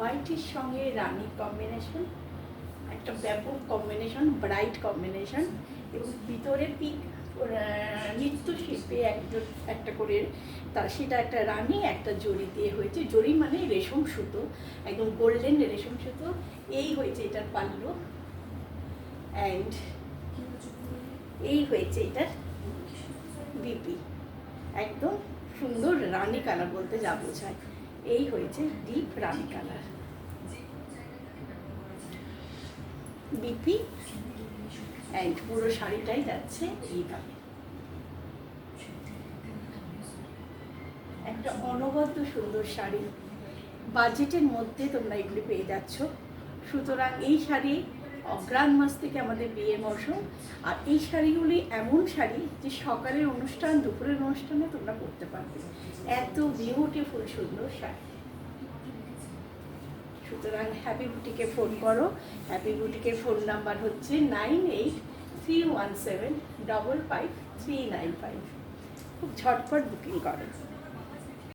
হোয়াইটের সঙ্গে রানি কম্বিনেশন একটা ব্যাপক কম্বিনেশন ব্রাইট কম্বিনেশন এবং ভিতরে পিক নৃত্যশিল্পী একজন, একটা করে তার সেটা একটা রানি, একটা জড়ি দিয়ে হয়েছে। জড়ি মানে রেশম সুতো, একদম গোল্ডেন রেশম সুতো। এই হয়েছে এটার পাল্লু। অ্যান্ড এই হয়েছে এটার বিপি। একদম সুন্দর রানী কালার বলতে যা বোঝায়। এই হয়েছে deep rani colour BP and পুরো শাড়িটাই যাচ্ছে এইভাবে একটা অনবদ্য সুন্দর শাড়ি। বাজেটের মধ্যে তোমরা এগুলি পেয়ে যাচ্ছ। সুতরাং এই শাড়ি অগ্রাণ মাস থেকে আমাদের বিয়ের মরশুম আর এই শাড়িগুলি এমন শাড়ি যে সকালের অনুষ্ঠান, দুপুরের অনুষ্ঠানে তোমরা পরতে পারবে। এত বিউটিফুল সুন্দর শাড়ি। সুতরাং হ্যাপি বুটিকে ফোন করো। হ্যাপি বুটিকের ফোন নাম্বার হচ্ছে nine eight three one seven double five three nine five খুব ঝটপট বুকিং করো।